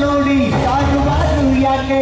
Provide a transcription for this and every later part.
ನೋಡಿ ಯಾಕೆ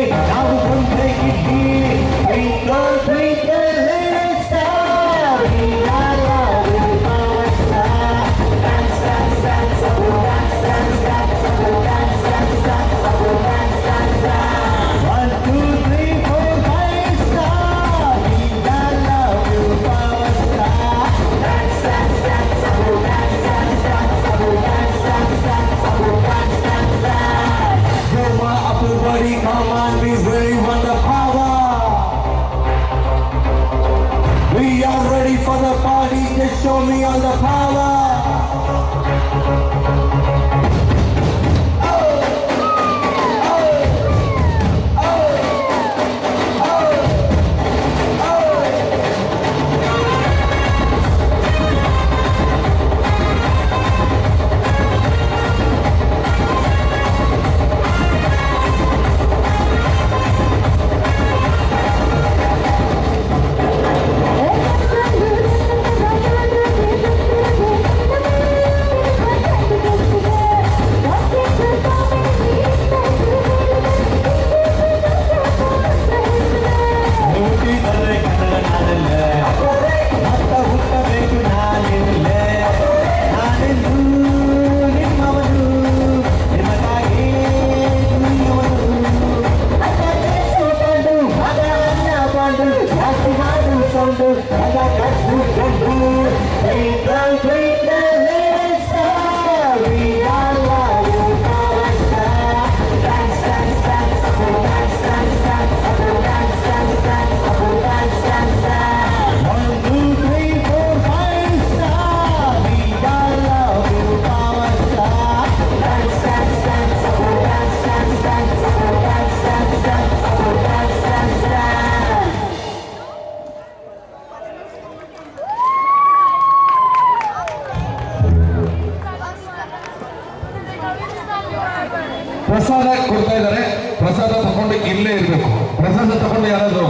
ಪ್ರಸಾದ ಕೊಡ್ತಾ ಇದ್ದಾರೆ. ಪ್ರಸಾದ ತಗೊಂಡು ಇಲ್ಲೇ ಇರಬೇಕು. ಪ್ರಸಾದ ತಗೊಂಡು ಯಾರಾದರೂ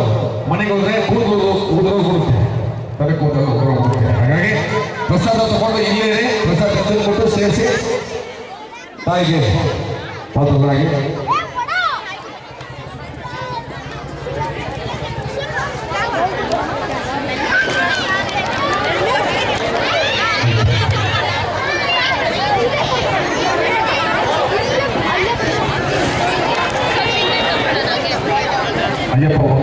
ಮನೆಗೆ ಹೋದ್ರೆ ಕೂದಲು ಉದುರೋಗ್ಬಿಡುತ್ತೆ ತಲೆ ಕೂದಲು ಉದುರೋಗ್ಬಿಡುತ್ತೆ ಹಾಗಾಗಿ ಪ್ರಸಾದ ತಗೊಂಡು ಇಲ್ಲೇ ಇರಿ. ಪ್ರಸಾದ ತಂದುಕೊಟ್ಟು ಸೇರಿಸಿ. ತಾಯಿಗೆ ಪಾತ್ರರಾಗಿ wonderful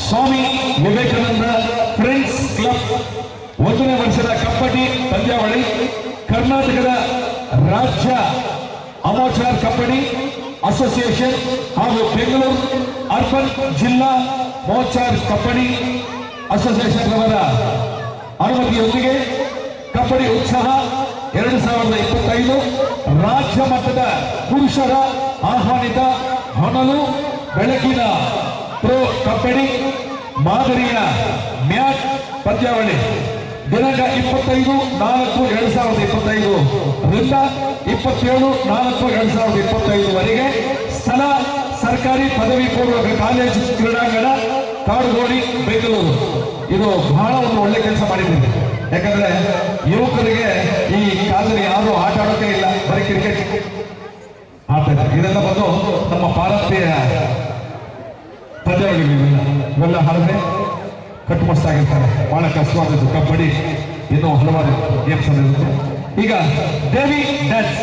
Swami Vivekananda friends club ಒಂದನೇ ವರ್ಷದ ಕಬಡ್ಡಿ ಪಂದ್ಯಾವಳಿ, ಕರ್ನಾಟಕದ ರಾಜ್ಯ ಅಮೋಚಾರ್ ಕಬಡ್ಡಿ ಅಸೋಸಿಯೇಷನ್ ಹಾಗೂ ಬೆಂಗಳೂರು ಅರ್ಬನ್ ಜಿಲ್ಲಾ ಮೋಚಾರ್ ಕಬಡ್ಡಿ ಅಸೋಸಿಯೇಷನ್ ಅವರ ಅನುಮತಿಯೊಂದಿಗೆ ಕಬಡ್ಡಿ ಉತ್ಸಾಹ ಎರಡು ಸಾವಿರದ ಇಪ್ಪತ್ತೈದು ರಾಜ್ಯ ಮಟ್ಟದ ಪುರುಷರ ಆಹ್ವಾನಿತ ಹೊನಲು ಬೆಳಕಿನ ಪ್ರೋ ಕಬಡ್ಡಿ ಮಾದರಿಯ ಮ್ಯಾಚ್ ಪಂದ್ಯಾವಳಿ. ದಿನಾಂಕ ಇಪ್ಪತ್ತೈದು ನಾಲ್ಕು ಎರಡು ಸಾವಿರದ ಇಪ್ಪತ್ತೈದು ರಿಂದ ಇಪ್ಪತ್ತೇಳು ನಾಲ್ಕು ಎರಡು ಸಾವಿರದ ಇಪ್ಪತ್ತೈದುವರೆಗೆ ಸ್ಥಳ ಸರ್ಕಾರಿ ಪದವಿ ಪೂರ್ವ ಕಾಲೇಜು ಕ್ರೀಡಾಂಗಣ ಕಾಡುಗೋಡಿ, ಬೆಂಗಳೂರು. ಇದು ಬಹಳ ಒಂದು ಒಳ್ಳೆ ಕೆಲಸ ಮಾಡಿದ್ದೀವಿ ಯಾಕಂದ್ರೆ ಯುವಕರಿಗೆ ಈ ಕಾಲದಲ್ಲಿ ಯಾರು ಆಟ ಆಡೋಕೆ ಇಲ್ಲ, ಬರೀ ಕ್ರಿಕೆಟ್ ಆಡ್ತಾ ಇದೆಲ್ಲ ಬಂದು ನಮ್ಮ ಭಾರತೀಯ ಪಂದ್ಯಾವಳಿಗಳಿಲ್ಲ ಇವೆಲ್ಲ ಹಾಡಿದ್ರೆ ಕಟ್ಟುಮಸ್ತಾಗಿರ್ತಾರೆ ಬಹಳ ಕಷ್ಟವಾದದ್ದು. ಕಬಡ್ಡಿ ಇನ್ನೂ ಹಲವಾರು ಗೇಮ್ಸ್ ಈಗ ದೇವಿ ಡ್ಯಾನ್ಸ್